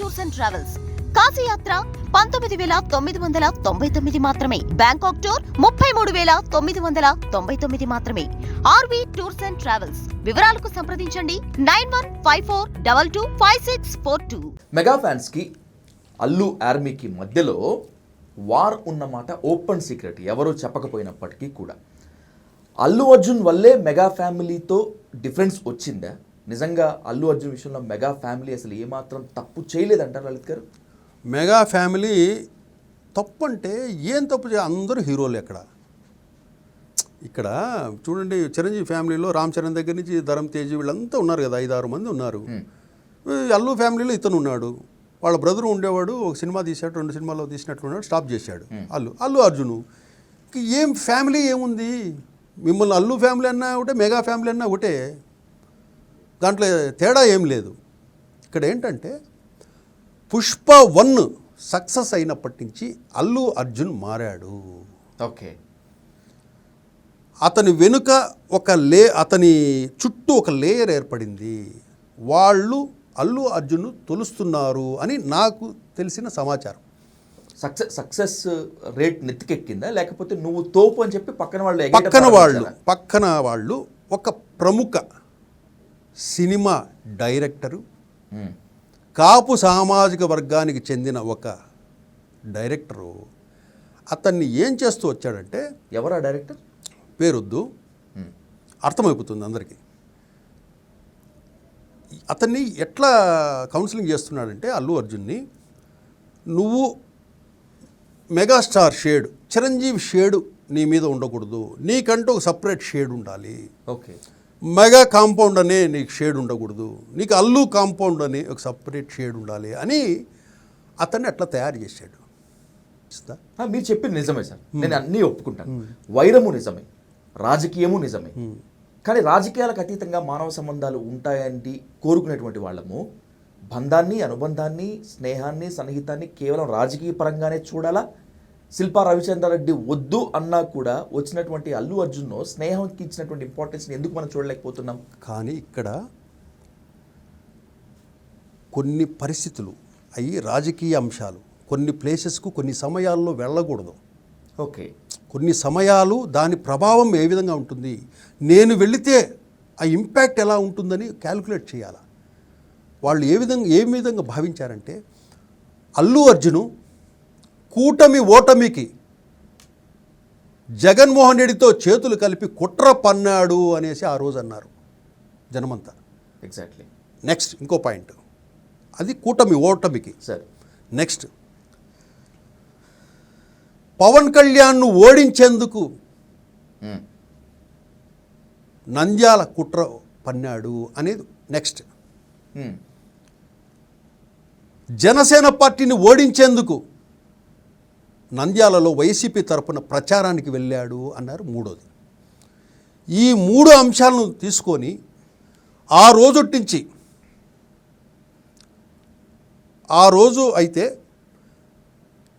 Tours and travels. కాశీయాత్ర పంతొమ్మిది వేల తొమ్మిది వందల తొంభై తొమ్మిది మాత్రమే. బ్యాంకాక్ టూర్ ముప్పై మూడు వేల తొమ్మిది వందల తొంభై తొమ్మిది మాత్రమే. RV tours and travels. వివరాలకు సంప్రదించండి. Nine one five four double two five six four two. Mega ఫ్యాన్స్కి అల్లు ఆర్మీకి మధ్యలో వార్ ఉన్నమాట ఓపెన్ సీక్రెట్. ఎవరూ చెప్పకపోయినప్పటికీ కూడా. అల్లు అర్జున్ వల్లే మెగా ఫ్యామిలీతో డిఫరెన్స్ వచ్చిందా? నిజంగా అల్లు అర్జున్ విషయంలో మెగా ఫ్యామిలీ అసలు ఏమాత్రం తప్పు చేయలేదంటారు లలిత్ గారు? మెగా ఫ్యామిలీ తప్పు అంటే ఏం తప్పు చే అందరూ హీరోలు ఎక్కడ ఇక్కడ చూడండి చిరంజీవి ఫ్యామిలీలో రామ్ చరణ్ దగ్గర నుంచి ధరం తేజీ వీళ్ళంతా ఉన్నారు కదా ఐదారు మంది ఉన్నారు. అల్లు ఫ్యామిలీలో ఇతను ఉన్నాడు. వాళ్ళ బ్రదర్ ఉండేవాడు ఒక సినిమా తీశాడు రెండు సినిమాలో తీసినట్టున్నాడు స్టాప్ చేశాడు. అల్లు అల్లు అర్జును. ఏం ఫ్యామిలీ ఏముంది? మిమ్మల్ని అల్లు ఫ్యామిలీ అన్నా ఒకటే మెగా ఫ్యామిలీ అన్నా ఒకటే. దాంట్లో తేడా ఏం లేదు. ఇక్కడ ఏంటంటే పుష్ప వన్ సక్సెస్ అయినప్పటి నుంచి అల్లు అర్జున్ మారాడు. ఓకే. అతని వెనుక ఒక లే అతని చుట్టూ ఒక లేయర్ ఏర్పడింది. వాళ్ళు అల్లు అర్జున్ తొలుస్తున్నారు అని నాకు తెలిసిన సమాచారం. సక్సెస్ సక్సెస్ రేట్ నెత్తికెక్కిందా? లేకపోతే నువ్వు తోపు అని చెప్పి పక్కన వాళ్ళు పక్కన వాళ్ళు? పక్కన వాళ్ళు ఒక ప్రముఖ సినిమా డైరెక్టరు. కాపు సామాజిక వర్గానికి చెందిన ఒక డైరెక్టరు. అతన్ని ఏం చేస్తూ వచ్చాడంటే ఎవరా డైరెక్టర్? పేరొద్దు. అర్థమైపోతుంది అందరికీ. అతన్ని ఎట్లా కౌన్సిలింగ్ చేస్తున్నాడంటే అల్లు అర్జున్ని నువ్వు మెగాస్టార్ షేడ్ చిరంజీవి షేడు నీ మీద ఉండకూడదు. నీకంటూ ఒక సపరేట్ షేడ్ ఉండాలి. ఓకే. మెగా కాంపౌండ్ అనే నీకు షేడ్ ఉండకూడదు నీకు అల్లు కాంపౌండ్ అనే ఒక సపరేట్ షేడ్ ఉండాలి అని అతన్ని అట్లా తయారు చేశాడు. మీరు చెప్పింది నిజమే సార్. నేను అన్నీ ఒప్పుకుంటాను. వైరము నిజమే రాజకీయము నిజమే. కానీ రాజకీయాలకు అతీతంగా మానవ సంబంధాలు ఉంటాయంటి కోరుకునేటువంటి వాళ్ళము బంధాన్ని అనుబంధాన్ని స్నేహాన్ని సన్నిహితాన్ని కేవలం రాజకీయ పరంగానే చూడాలా? శిల్పా రవిచంద్రారెడ్డి వద్దు అన్నా కూడా వచ్చినటువంటి అల్లు అర్జున్ స్నేహంకి ఇచ్చినటువంటి ఇంపార్టెన్స్ని ఎందుకు మనం చూడలేకపోతున్నాం? కానీ ఇక్కడ కొన్ని పరిస్థితులు అవి రాజకీయ అంశాలు కొన్ని ప్లేసెస్కు కొన్ని సమయాల్లో వెళ్ళకూడదు. ఓకే. కొన్ని సమయాలు దాని ప్రభావం ఏ విధంగా ఉంటుంది నేను వెళితే ఆ ఇంపాక్ట్ ఎలా ఉంటుందని క్యాలిక్యులేట్ చేయాలి? వాళ్ళు ఏ విధంగా ఏ విధంగా భావించారంటే అల్లు అర్జును కూటమి ఓటమికి జగన్మోహన్ రెడ్డితో చేతులు కలిపి కుట్ర పన్నాడు అనేసి ఆ రోజు అన్నారు జనమంతా. ఎగ్జాక్ట్లీ నెక్స్ట్ ఇంకో పాయింట్. అది కూటమి ఓటమికి. సార్ నెక్స్ట్ పవన్ కళ్యాణ్ను ఓడించేందుకు మ్మ్. నంద్యాల కుట్ర పన్నాడు అనేది నెక్స్ట్ మ్మ్. జనసేన పార్టీని ఓడించేందుకు నంద్యాలలో వైసీపీ తరపున ప్రచారానికి వెళ్ళాడు అన్నారు మూడోది. ఈ మూడు అంశాలను తీసుకొని ఆ రోజు నుంచి ఆ రోజు అయితే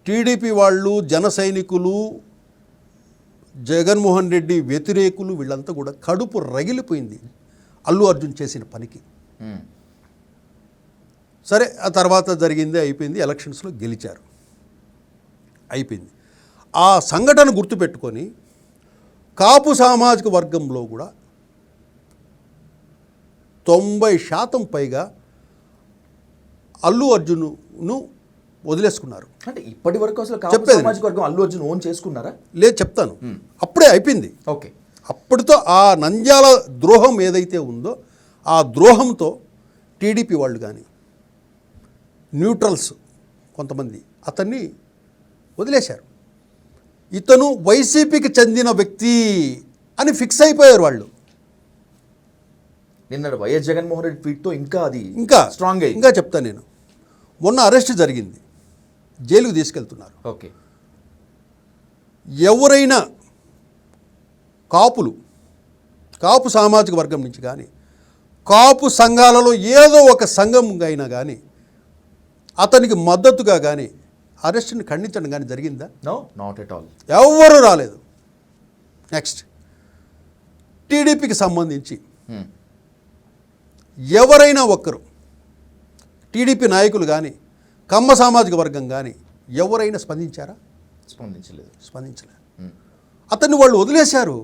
టీడీపీ వాళ్ళు జన సైనికులు జగన్మోహన్ రెడ్డి వ్యతిరేకులు వీళ్ళంతా కూడా కడుపు రగిలిపోయింది అల్లు అర్జున్ చేసిన పనికి. సరే ఆ తర్వాత జరిగింది అయిపోయింది ఎలక్షన్స్లో గెలిచారు. అయిపోయింది. ఆ సంఘటన గుర్తుపెట్టుకొని కాపు సామాజిక వర్గంలో కూడా తొంభై శాతం పైగా అల్లు అర్జున్ను వదిలేసుకున్నారు. అంటే ఇప్పటి వరకు అసలు చెప్పేది సామాజిక వర్గం అల్లు అర్జున్ ఓన్ చేసుకున్నారా? లేదు చెప్తాను. అప్పుడే అయిపోయింది. ఓకే. అప్పటితో ఆ నంద్యాల ద్రోహం ఏదైతే ఉందో ఆ ద్రోహంతో టీడీపీ వాళ్ళు కానీ న్యూట్రల్స్ కొంతమంది అతన్ని వదిలేశారు. ఇతను వైసీపీకి చెందిన వ్యక్తి అని ఫిక్స్ అయిపోయారు వాళ్ళు. నిన్న వైఎస్ జగన్మోహన్ రెడ్డి ట్వీట్తో ఇంకా అది ఇంకా స్ట్రాంగ్ ఇంకా చెప్తాను నేను. మొన్న అరెస్ట్ జరిగింది. జైలుకు తీసుకెళ్తున్నారు. ఓకే. ఎవరైనా కాపులు కాపు సామాజిక వర్గం నుంచి కానీ కాపు సంఘాలలో ఏదో ఒక సంఘం అయినా కానీ అతనికి మద్దతుగా కానీ అరెస్ట్ని ఖండించడం కానీ జరిగిందా? నో నాట్ ఎట్ ఆల్ ఎవ్వరూ రాలేదు. నెక్స్ట్ టీడీపీకి సంబంధించి ఎవరైనా ఒక్కరు టీడీపీ నాయకులు కానీ కమ్మ సామాజిక వర్గం కానీ ఎవరైనా స్పందించారా? స్పందించలేదు. స్పందించలేదు. ఉమ్. అతన్ని వాళ్ళు వదిలేశారు.